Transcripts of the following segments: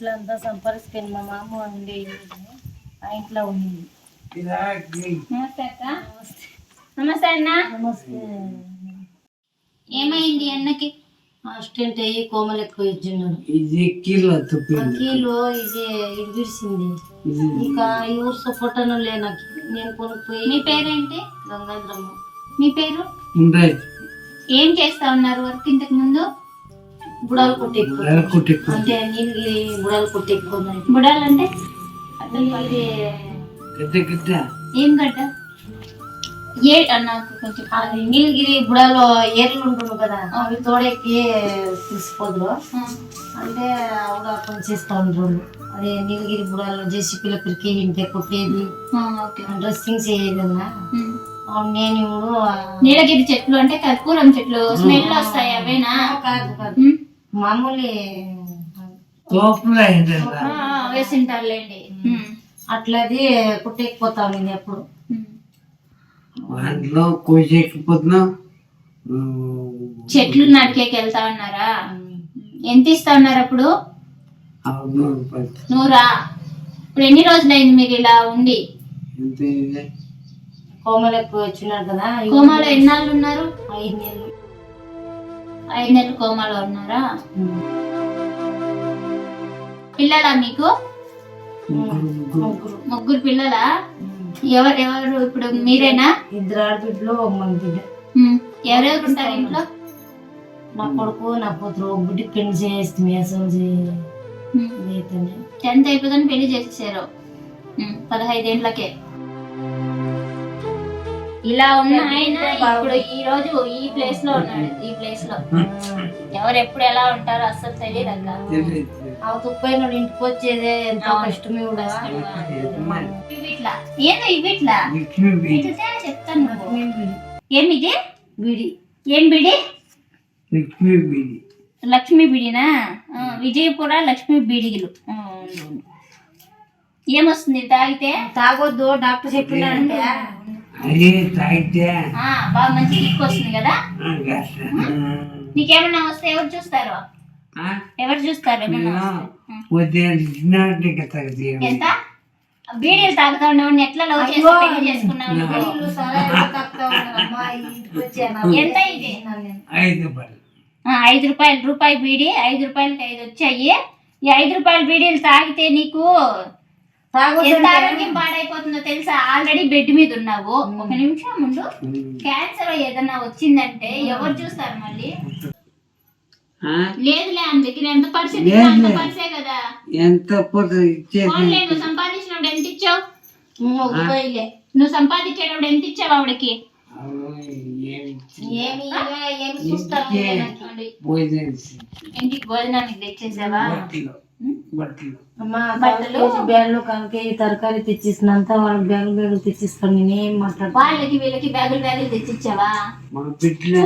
ఇంట్లో అంతా సంపరిస్తాను మా మామ ఉండే ఆ ఇంట్లో ఉంది నమస్తే అక్క. నమస్తే. అన్న. నమస్తే. ఏమైంది అన్నకి? అసిస్టెంట్ అయ్యి కోమలు ఎక్కువ ఇచ్చిన్నాడు ఇది కీలో తుప్పింది కీలో ఇది ఇది విడిసింది ఇక ఈ ఊరు సపోర్టను లే నాకు. నేను కొనుక్కోయి మీ పేరేంటి? గంగాధరమ్మ. మీ పేరు? ఏం చేస్తా ఉన్నారు వర్క్ ఇంతకు ముందు? బుడాలు కొట్టి అంటే నీళ్ళు బుడాలు కొట్టి గడ్డ గడ్డ. ఏం గడ్డ? ఏ నాకు కొంచెం అది నీలగిరి బుడాలో ఏర్లు ఉంటుంది కదా అవి తోడెక్కి తీసిపోదురు అంటే ఆవిడ పని చేస్తా ఉంటారు. అదే నీలగిరి బుడాలో జేసీపీల పిరికి ఇంటే కొట్టేది ఆ, ఓకే. డ్రెస్సింగ్. అవును నేను నీలగిరి చెట్లు అంటే కర్పూరం చెట్లు స్మెల్ వస్తాయి అవేనా? కాదు కాదు. మామూలు తోపులో ఆ, వేసింటారులేండి. అట్లది కుట్టేకపోతా ఉంది అప్పుడు. దాంట్లో కోసేకపోతున్నాం చెట్లు నరికేకి వెళ్తా ఉన్నారా? ఎంత ఇస్తా ఉన్నారు అప్పుడు? నూరా? ఇప్పుడు ఎన్ని రోజులైంది మీరు ఇలా ఉండి? ఎంత ఇది? కోమలు ఎక్కువ వచ్చినారు కదా కోమాలో ఎన్నాళ్ళు ఉన్నారు? ఐదు నెలలు. ఐదు నెలలు కోమాలో ఉన్నారా? పిల్లలా మీకు? ముగ్గురు. పిల్లలా? ఎవరు ఎవరు ఇప్పుడు మీరేనా? ఇద్దరు ఆడబిడ్డలు బిడ్డ. ఎవరెవరు ఉంటారు ఇంట్లో? నా కొడుకు నా కూతురు ఒక బిడ్డ పెళ్ళి చేస్తే మేసం టెన్త్ అయిపోతుంది పెళ్ళి చేసేసారు పదహైదేండ్లకే. ఇలా ఉన్న ఆయన ఇప్పుడు ఈ రోజు ఈ ప్లేస్లో ఉన్నాడు ఈ ప్లేస్లో. ఎవరు ఎప్పుడు ఎలా ఉంటారో అస్సలు తెలియదు అక్క. ఆ తుప్పైన ఇంటికి వచ్చేదే ఎంత. కష్టమే కూడా ఇవిట్లా. ఏందో ఇవిట్లా. ఇట్లా చెప్తాను. ఏమిది? బిడి. ఏం బిడి? లక్ష్మీ బీడి. లక్ష్మీ బిడినా? విజయపుర లక్ష్మీ బిడిగిలు. ఏమొస్తుంది? తాగితే? తాగొద్దు డాక్టర్ చెప్పినాడంటే. అది తాగితే ఆ, బాగా మంచి కిక్ వస్తుంది కదా. నీకేమన్నా వస్తే ఎవరు చూస్తారు? ఆ? ఎవరు చూస్తారు? ఎంత? బీడీలు తాగుతా ఉండేవాడిని. ఎట్లా లవ్ చేసి పెళ్ళి చేసుకున్నావు. ఎంత ఇది. ఐదు రూపాయలు. ఆ, ఐదు రూపాయలు రూపాయి బీడీ ఐదు రూపాయలకి ఐదు వచ్చాయి. ఈ ఐదు రూపాయల బీడీలు తాగితే నీకు ఎంత ఆరోగ్యం పాడైపోతుందో తెలుసా? ఆల్రెడీ బెడ్ మీద ఉన్నావు. ఒక నిమిషం ముందు క్యాన్సర్ ఏదన్నా వచ్చిందంటే ఎవరు చూస్తారు మళ్ళీ? ఆ? లేదులే అని దగ్గర ఎంత పరిస్థితి లేదులే. అంత పరిసే కదా. ఎంత నువ్వు సంపాదించినప్పుడు ఎంత ఇచ్చావు. నువ్వు సంపాదించేటప్పుడు ఎంత ఇచ్చావు ఆవిడకి ఇంటికే భోజనానికి తెచ్చేసావా? బట్టలు బ్యాగులు కనుక తరకారీ తెచ్చిస్తున్నంత వాళ్ళకి బ్యాగులు బ్యాగులు తెచ్చిస్తాను నేనేం మాట్లాడతాను వాళ్ళకి వీళ్ళకి బ్యాగులు బ్యాగులు తెచ్చిచ్చావా? మా బిడ్డలు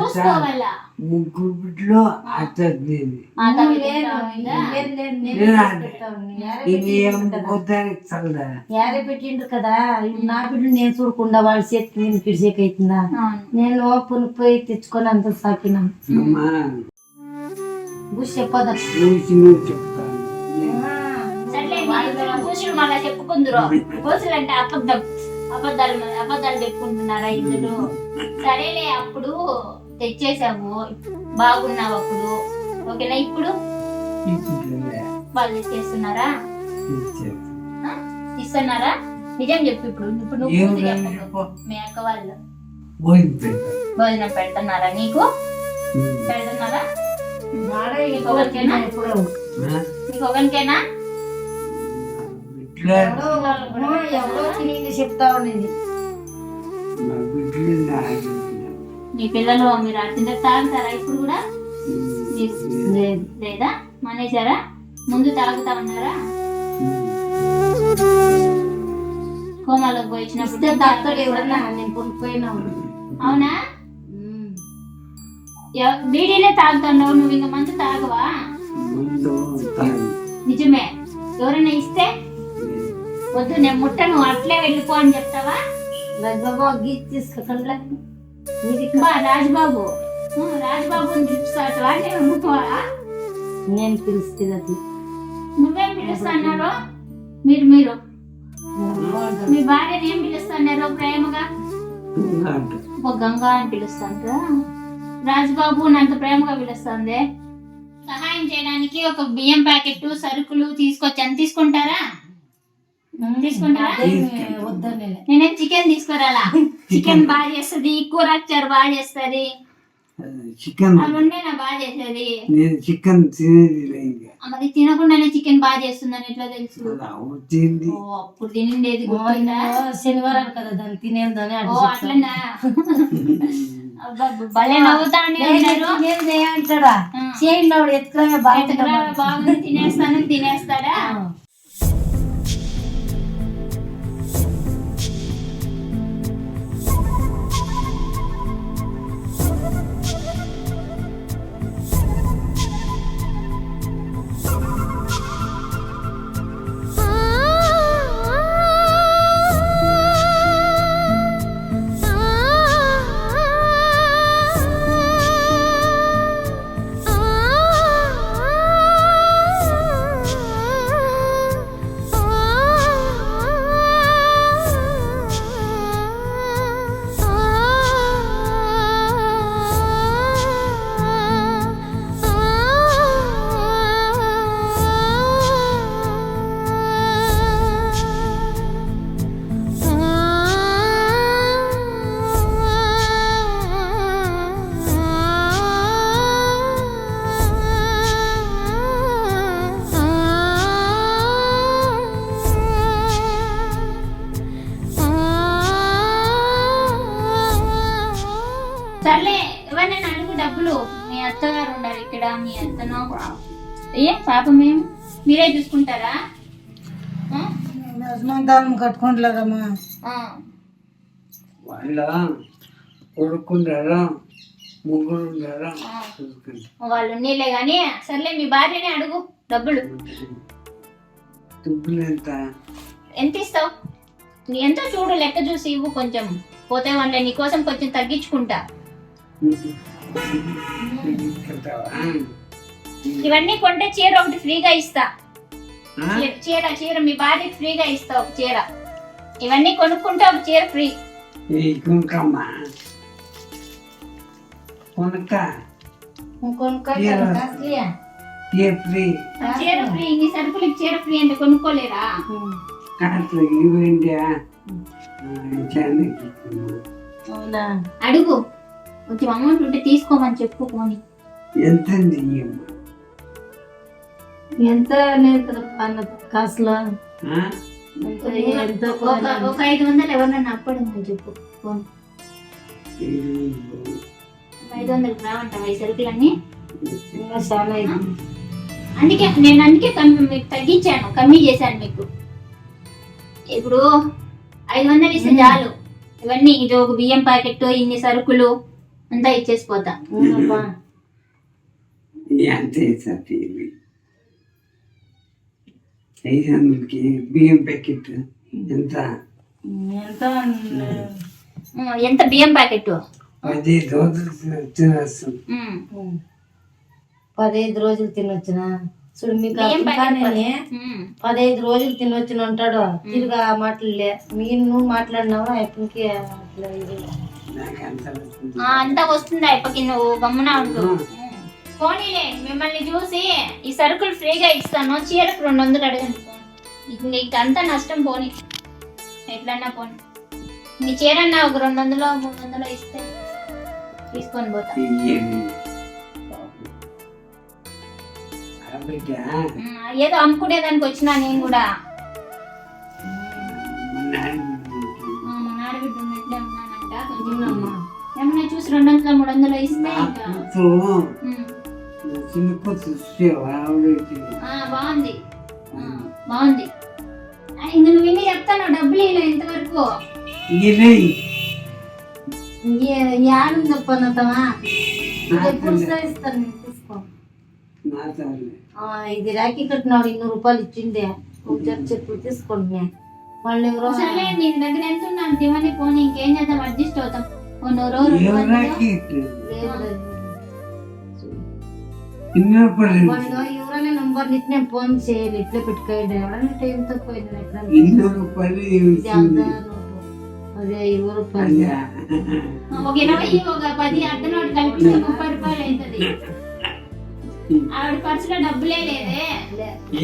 ముగ్గురు బిడ్డలు యారే పెట్టిండ్రు కదా నా బిడ్డ నేను చూడకుండా వాళ్ళ చేతికి నేను పిడిచేకి అవుతుందా? నేను పునిపోయి తెచ్చుకొని అంత సాకినా బుష్ చెప్పదా మళ్ళా చెప్పుకుందరు. కూర్చులు అంటే అబద్ధం. అబద్ధాలు అబద్ధాలు చెప్పుకుంటున్నారా ఇద్దరు? సరేలే అప్పుడు తెచ్చేసావు బాగున్నావు అప్పుడు. ఓకేనా ఇప్పుడు. వాళ్ళు. ఆ? ఇస్తున్నారా? నిజం చెప్పు ఇప్పుడు. ఇప్పుడు నువ్వు. మీ అక్క వాళ్ళు. భోజనం పెడుతున్నారా నీకు. పెడుతున్నారా? నీకు ఒకరికేనా? నీకు ఒకరికేనా? తినేది చెప్తా ఉండేది మా పిల్లలు మీరు అర్థం తాగుతారా ఇప్పుడు కూడా? లేదు? మానేశారా? ముందు తాగుతా ఉన్నారా? కోమాలోకి పోయి ఇస్తే వచ్చినప్పుడు తాగుతాడు ఎవరన్నా నేను కొనుక్కోయినా అవునా? బీడీలే తాగుతున్నావు నువ్వు ఇంకా మందు తాగవా. నిజమే. ఎవరైనా ఇస్తే? వద్దు నేను ముట్టను అట్లే వెళ్ళిపో అని చెప్తావా? రాజబాబు గీచి తీసుకోకుండా రాజుబాబు. రాజుబాబుని నేను ముట్టుకోవాలా నేను పిలిస్తే అది. నువ్వేం పిలుస్తున్నారు? మీరు మీరు. మీ భార్యని ఏం పిలుస్తున్నారు ప్రేమగా? ఒక గంగా అని పిలుస్తాండ్రా రాజుబాబు అంత ప్రేమగా పిలుస్తుంది. సహాయం చేయడానికి ఒక బియ్యం ప్యాకెట్ సరుకులు తీసుకొచ్చాను తీసుకుంటారా? తీసుకుంటారా? నేనేం చికెన్ తీసుకురాలా? చికెన్ బాగా చేస్తుంది కూర చారు బాగా చేస్తుంది. చికెన్ బాగా చేసేది? నేను చికెన్ తినేది లేదు తినకుండానే చికెన్ బాగా చేస్తుందని ఎట్లా తెలుసు? అప్పుడు తినిండేది శనివారం కదా దాన్ని తినేదని అట్లనా? భలే నవ్వుతానే. చేయండి బాగుంది తినేస్తాను తినేస్తాడా? అత్తగారు ఉన్నారు ఇక్కడ మీ అత్తనో. ఏ పాపం ఏం? మీరే చూసుకుంటారా? కట్టుకుంటలేదమ్మా. ఆ. వాళ్ళ కొడుకున్నారా ముగ్గురు ఉన్నారా చూసుకుంటా. వాళ్ళు నీళ్ళే గాని సర్లే మీ భార్యనే అడుగు డబ్బులు. ఎంత ఎంత ఇస్తావు నీ ఎంతో చూడు లెక్క చూసి ఇవ్వు కొంచెం. పోతే వాళ్ళే నీకోసం కొంచెం తగ్గించుకుంటా? ఇవన్నీ కొంటే చీర ఒకటి ఫ్రీగా ఇస్తా? చీర- చీర చీర మీ భార్యకి ఫ్రీగా ఇస్తా ఒక చీర. ఇవన్నీ కొనుక్కుంటే ఒక చీర ఫ్రీ. ఈ కుంకమ్మ కొనక ఏ ఫ్రీ. చీర ఫ్రీ సరుకులకి చీర ఫ్రీ అంటే కొనుక్కోలేరా? అవునా? అడుగు. కొంచెం అమౌంట్ ఉంటే తీసుకోమని చెప్పు పోని. ఎంత ఎంత లేదు కదా అన్న కాసులో? ఒక ఐదు వందలు ఎవరినన్నా అప్పడమని చెప్పు పోనీ. ఐదు వందలు రావంటావా ఈ సరుకులన్నీ చాలా. అందుకే నేను అందుకే కమ్మి మీకు తగ్గించాను కమ్మీ చేశాను మీకు. ఇప్పుడు ఐదు వందలు ఇస్తే చాలు. ఇవన్నీ ఇది ఒక బియ్యం ప్యాకెట్ ఇన్ని సరుకులు. అంతా ఇవి ఐదు వందలకి బియ్యం ప్యాకెట్ ఎంత? ఎంత బియ్యం ప్యాకెట్? పది రోజులు తినేస్తాం పదహైదు రోజులు తినొచ్చిన? చూడు మీకు పదహైదు రోజులు తినొచ్చిన అంటాడు. తిరిగి ఆ మాటలే మీరు నువ్వు మాట్లాడినావు అయిపోయి అట్లా అంత వస్తుంది. అయిపోకి నువ్వు? గమ్మున ఉండు. పోనీలే మిమ్మల్ని చూసి ఈ సరుకులు ఫ్రీగా ఇస్తాను చీరకు రెండు వందలు అడగండి. ఇక నీకు అంతా నష్టం పోనీ. ఎట్లన్నా పోనీ. నీ చీరన్నా ఒక రెండు వందలు మూడు వందలు ఇస్తే తీసుకొని పోతా. ఏదో అమ్ముకునేదానికి వచ్చినా నేను కూడా. రెండు వందలు మూడు వందలు ఇస్తే బాగుంది. బాగుంది. ఇంక నువ్వు ఇన్ని చెప్తాను డబ్బులు ఇలా ఇంతవరకు. యాడుందప్ప నతమా ఎప్పుడు. ఇస్తాను నేను తీసుకో. ఇది రాఖీ కట్టినాడు ఇన్నూరు రూపాయలు ఇచ్చిండే. ఒక జత చెప్పు తీసుకోండి. మళ్ళీ సరే నీ దగ్గర ఎంత ఉన్నా అంత ఇవన్నీ పోనీ ఇంకేం చేద్దాం అడ్జస్ట్ అవుతాం. ఓ నూరు రెండు వందలు ఎవరాకి లేదు, లేదు. ఇన్నప్పుడు వాళ్ళు ఎవరైనా నెంబర్లు ఇట్లా ఫోన్ చేయాలి ఇట్లా పెట్టుకోండి ఎవరైనా టైంతో పోయింది ఎక్కడ ఎన్నో రూపాయలు ఇది అర్ధ ఇస్తుంది నోటు. అదే ఇరవై రూపాయలు అయ్యా ఒక ఇరవై ఒక పది అర్ధ నోటు కలిపితే ముప్పై రూపాయలు అవుతుంది ఆవిడ పర్సులో డబ్బులే లేదే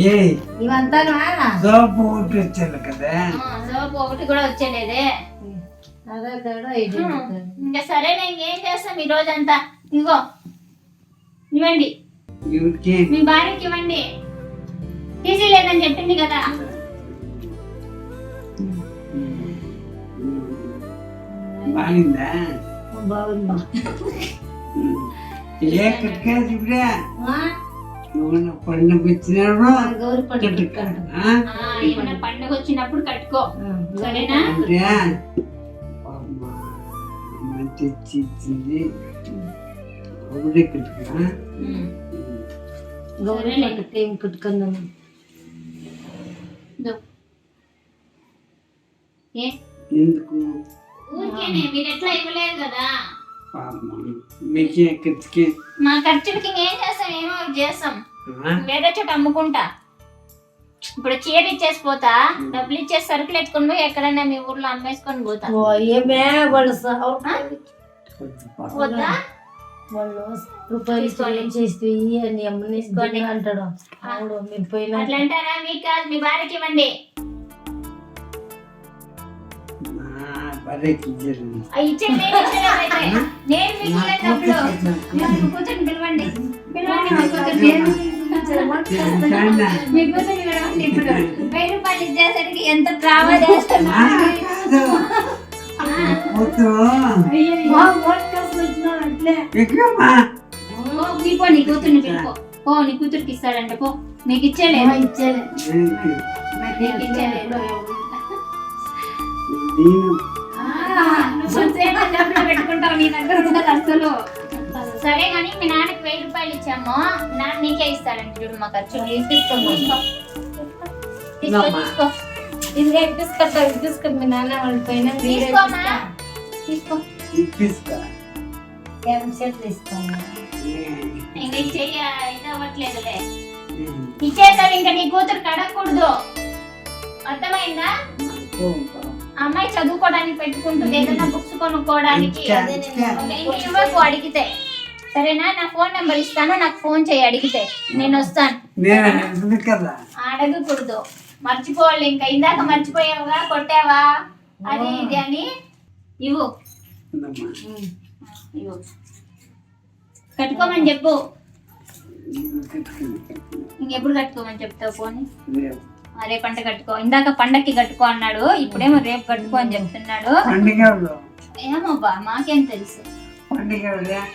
ఏ ఇవంతా సోపు ఒకటి వచ్చాను కదా ఆ, సోపు ఒకటి కూడా వచ్చేలేదే ఇంకా సరే నేను ఏం చేస్తాం ఈ రోజంతా? ఇంకో ఇవ్వండి. మీ భార్యకి ఇవ్వండి. తీసి లేదని చెప్పింది కదా. బాగుందా? ఏ పండుగ పండుగ వచ్చినప్పుడు కట్టుకో. సరేనా? తెచ్చి ఇచ్చింది ఒకటే కట్టుకా ఉమ్. గౌరీ పండుగ ఏం కట్టుకుందాం ఇదో. ఏ? ఎందుకు? మీరు ఎట్లా ఇవ్వలేదు కదా? మీకే కట్టుకే మా ఖర్చులకి ఇంకేం చేస్తాం ఏమో చేస్తాం. వేరే చోట అమ్ముకుంటా. ఇప్పుడు చీర ఇచ్చేసి పోతా డబ్బులు ఇచ్చేసి సరుకులు ఎత్తుకొని పోయి ఎక్కడైనా మీ ఊర్లో అమ్మేసుకొని పోతా. ఓ ఏమే వాళ్ళు సా- వద్దా? వాళ్ళు రూపాయలు ఇచ్చి ఏం చేస్తే అని అమ్మని అంటాడు. ఆవిడ మీరు పోయినా అట్లా అంటారా మీకు కాదు మీ భార్యకి ఇవ్వండి. భార్యకి ఇచ్చారు. ఆ ఇచ్చేది నేను ఇచ్చేదేమైతే. నేను మీకు ఇవ్వలేదు డబ్బులు. మీరు మీ కూతుర్ని పిలవండి పిలవండి మీ కూతుర్ని మీ కూతుర్ని పిలవండి ఇప్పుడు వెయ్యి రూపాయలు ఇచ్చేసరికి ఎంత డ్రామా చేస్తున్నా? పిలుపో నీ కూతుర్ని పిలుపో. నీ కూతురికి ఇస్తాడంట పో. మీకు ఇచ్చేలే పెట్టుకుంటావు నీ దగ్గర ఉండదు అసలు. సరే కానీ మీ నాన్నకి వెయ్యి రూపాయలు ఇచ్చాము. నాన్న నీకే ఇస్తాడంట చూడు మా ఖర్చు. తీసుకో తీసుకో తీసుకో తీసుకో. ఇది తీసుకొస్తా ఇది తీసుకొ మీ నాన్న వాళ్ళు పోయినా తీసుకోమా? తీసుకో. ఇప్పిస్తా. సెట్లు ఇస్తాను ఇంకా ఇది చెయ్య ఇది అవ్వట్లేదులే. ఇచ్చేసావు ఇంకా నీ కూతురు కడగకూడదు. అర్థమైందా? అమ్మాయి చదువుకోవడానికి పెట్టుకుంటుంది ఏదైనా బుక్స్ కొనుక్కోవడానికి. ఇవ్వకు అడిగితే. సరేనా? నా ఫోన్ నెంబర్ ఇస్తాను నాకు ఫోన్ చేయి అడిగితే. నేను వస్తాను. అడగకూడదు. మర్చిపోవాలి ఇంకా ఇందాక మర్చిపోయావుగా కొట్టావా? అది ఇది అని ఇవ్వు. కట్టుకోమని చెప్పు. ఇంకెప్పుడు కట్టుకోమని చెప్తావు పోనీ? రేపు. ఆ, రేపు పంట కట్టుకో. ఇందాక పండక్కి కట్టుకో అన్నాడు ఇప్పుడేమో రేపు కట్టుకో అని చెప్తున్నాడు. పండుగలు ఏమో బా మాకేం తెలుసు.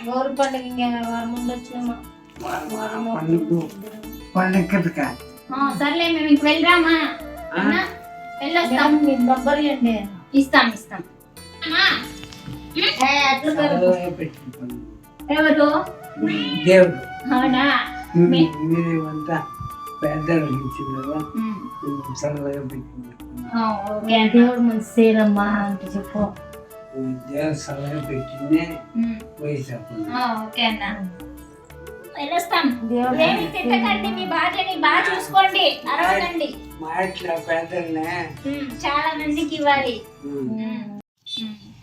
గౌరు పండుగ ముందు వచ్చినామా? సర్లే మేము ఇంక వెళ్ళరామా అన్నా వెళ్ళొస్తాం. నంబర్ ఇవ్వండి. ఇస్తాం ఇస్తాం. ఎవరు? దేవుడు. అవునా? మీరు మీరేమంతా పెద్దలు ఇచ్చింది చల్లగా పెట్టుకుంటాం ఆ, ఓకే అన్న. దేవుడు మంచి చేయరమ్మా అంటే చెప్పు. దేవుడు చల్లగా పెట్టిందే ఉమ్. వయసు ఆ, ఓకే అన్న. వెళ్ళొస్తాం. దేవుడు ఏమి తిట్టకండి మీ భార్యని బాగా చూసుకోండి. ఉమ్, చాలా మందికి ఇవ్వాలి.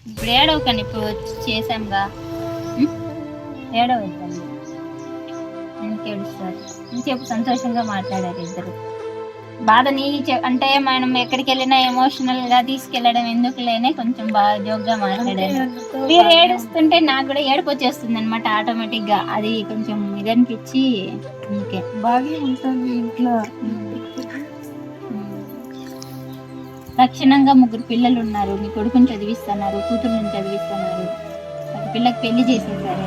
ఇప్పుడు ఏడవకండి ఇప్పుడు వచ్చి చేసాంగా ఏడవద్దండి ఎందుకు ఏడుస్తారు ఇంకేపు సంతోషంగా మాట్లాడారు ఇద్దరు. బాధని అంటే మనం ఎక్కడికి వెళ్ళినా ఎమోషనల్గా తీసుకెళ్ళడం ఎందుకు లేనే కొంచెం బాగా జోక్గా మాట్లాడారు. మీరు ఏడుస్తుంటే నాకు కూడా ఏడుపు వచ్చేస్తుంది అనమాట ఆటోమేటిక్గా అది కొంచెం ఇది అనిపించి ఇంకే బాగా ఉంటుంది ఇంట్లో. లక్షణంగా ముగ్గురు పిల్లలు ఉన్నారు మీ కొడుకుని చదివిస్తున్నారు కూతురుని చదివిస్తున్నారు. పిల్లకి పెళ్ళి చేసేసారు.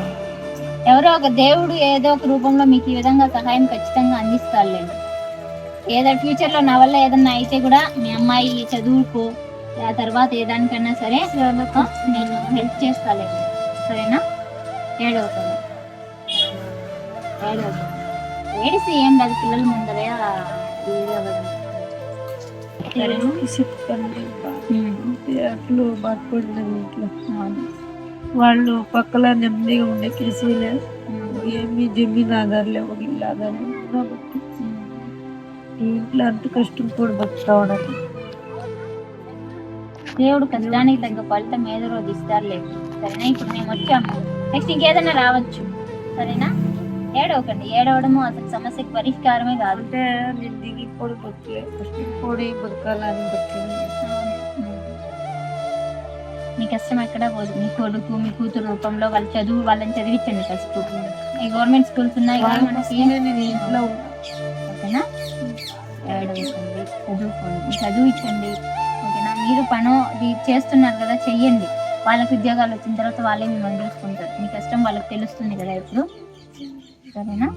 ఎవరో ఒక దేవుడు ఏదో ఒక రూపంలో మీకు ఈ విధంగా సహాయం ఖచ్చితంగా అందిస్తారులేండి. ఏదో ఫ్యూచర్లో నా వల్ల ఏదన్నా అయితే కూడా మీ అమ్మాయి చదువుకు ఆ తర్వాత ఏ దానికన్నా సరే నేను హెల్ప్ చేస్తాలేండి సరేనా? ఏడవుతాను ఏడవుతాను ఏడిసి ఏం లేదు పిల్లల ముందరే చెప్పండి. అట్లు ఇంట్లో. వాళ్ళు పక్కల నెమ్మదిగా ఉండే కేసీలే. ఏమి జమీన్ ఆధార్ లేవు ఇల్లు ఆధార్. లేవు కాబట్టి ఉమ్. ఈ ఇంట్లో అంత కష్టం కూడా బతుకుతా ఉండాలి దేవుడు కష్టానికి తగ్గ ఫలితం ఏదో రోజు ఇస్తారులే. సరేనా? ఇప్పుడు మేము వచ్చాము. నెక్స్ట్ ఇంకేదైనా రావచ్చు. సరేనా? ఏడవకండి. ఏడవడము అసలు సమస్యకి పరిష్కారమే కాదు. అంటే నేను దిగిపోయి బతుకులే కష్టపడి బతకాలని బతుకులే మీ కష్టం ఎక్కడా పోదు. మీ కొడుకు మీ కూతురు రూపంలో వాళ్ళ చదువు వాళ్ళని చదివించండి ఫస్ట్. ఈ గవర్నమెంట్ స్కూల్స్ ఉన్నాయి కదా యాడ్ అవుతుంది. చదువుకోండి చదివించండి. ఓకేనా? మీరు పను చేస్తున్నారు కదా చెయ్యండి. వాళ్ళకి ఉద్యోగాలు వచ్చిన తర్వాత వాళ్ళే మిమ్మల్ని చూసుకుంటారు. మీ కష్టం వాళ్ళకి తెలుస్తుంది కదా ఇప్పుడు సరేనా?